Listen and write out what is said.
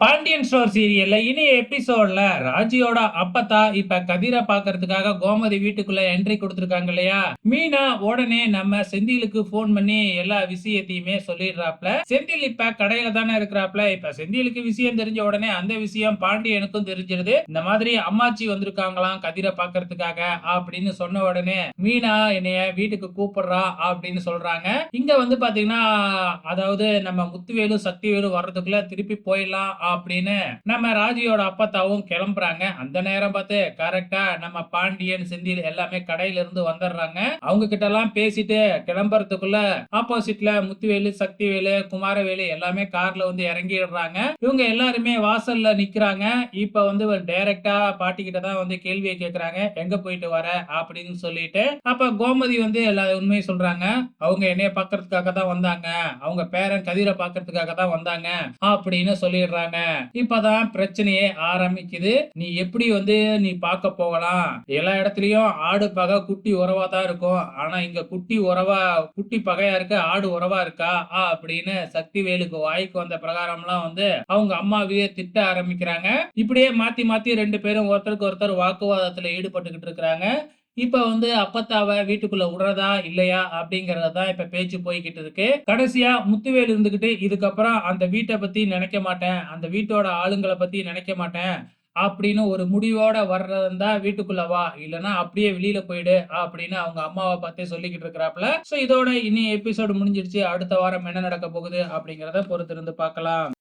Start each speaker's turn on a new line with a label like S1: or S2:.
S1: Pandian store சீரியல்ல இனி எபிசோட்ல ராஜியோட அப்பத்தா இப்ப கதிரை பாக்குறதுக்காக கோமதி வீட்டுக்குள்ள என்ட்ரி கொடுத்துருக்காங்க இல்லையா? மீனா உடனே நம்ம செந்திலுக்கு போன் பண்ணி எல்லா விஷயத்தையுமே சொல்லிடுறாப்ல. செந்தில் இப்ப கடையில தானே இருக்கிறாப்ல. இப்ப செந்திலுக்கு விஷயம் தெரிஞ்ச உடனே அந்த விஷயம் பாண்டியனுக்கும் தெரிஞ்சிருது. இந்த மாதிரி அம்மாச்சி வந்திருக்காங்களாம் கதிரை பாக்குறதுக்காக அப்படின்னு சொன்ன உடனே மீனா என்னைய வீட்டுக்கு கூப்பிடுறா அப்படின்னு சொல்றாங்க. இங்க வந்து பாத்தீங்கன்னா அதாவது நம்ம முத்துவேலு சக்திவேலு வர்றதுக்குள்ள திருப்பி போயிடலாம் அப்படின்னு நம்ம ராஜியோட அப்பத்தாவும் கிளம்புறாங்க. அந்த நேரம் பார்த்து கரெக்டா நம்ம பாண்டியன் செந்தில் எல்லாமே கடையில இருந்து வந்துடுறாங்க. அவங்க கிட்ட எல்லாம் பேசிட்டு கிளம்புறதுக்குள்ள ஆப்போசிட்ல முத்துவேலு சக்திவேலு குமாரவேலு எல்லாமே கார்ல வந்து இறங்கிடுறாங்க. இவங்க எல்லாருமே வாசல்ல நிக்கிறாங்க. இப்ப வந்து டைரக்டா பாட்டி கிட்ட தான் வந்து கேள்வியை கேட்கறாங்க எங்க போயிட்டு வர? அப்படின்னு சொல்லிட்டு அப்ப கோமதி வந்து எல்லா உண்மையை சொல்றாங்க. அவங்க என்னைய பாக்குறதுக்காக தான் வந்தாங்க. அவங்க பேரன் கதிரை பாக்குறதுக்காக தான் வந்தாங்க. அப்படின்னு சொல்லிடுறாங்க. இப்பதான் பிரச்சனையே ஆரம்பிக்குது. நீ எப்படி வந்து நீ பார்க்க போகலாம்? எல்லா இடத்துலயும் ஆடு பகை குட்டி உறவா தான் இருக்கும். ஆனா இங்க குட்டி உறவா குட்டி பகையா இருக்க ஆடு உறவா இருக்கா? ஆ அப்படின்னு சக்தி வேலுக்கு வாய்க்கு வந்த பிரகாரம்லாம் வந்து அவங்க அம்மாவையே திட்ட ஆரம்பிக்கிறாங்க. இப்படியே மாத்தி மாத்தி ரெண்டு பேரும் ஒருத்தருக்கு ஒருத்தர் வாக்குவாதத்துல ஈடுபட்டுக்கிட்டு இருக்கிறாங்க. இப்போ வந்து அப்பத்தாவை வீட்டுக்குள்ள விடுறதா இல்லையா அப்படிங்கறத தான் இப்ப பேச்சு போய்கிட்டு இருக்கு. கடைசியா முத்துவேல் இருந்துகிட்டு இதுக்கப்புறம் அந்த வீட்டை பத்தி நினைக்க மாட்டேன் அந்த வீட்டோட ஆளுங்களை பத்தி நினைக்க மாட்டேன் அப்படின்னு ஒரு முடிவோட வர்றதா வீட்டுக்குள்ள வா இல்லைன்னா அப்படியே வெளியில போயிடு அப்படின்னு அவங்க அம்மாவை பார்த்தே சொல்லிக்கிட்டு இருக்கிறாப்ல ஸோ இதோட இனி எபிசோடு முடிஞ்சிருச்சு அடுத்த வாரம் என்ன நடக்க போகுது அப்படிங்கிறத பொறுத்திருந்து பார்க்கலாம்.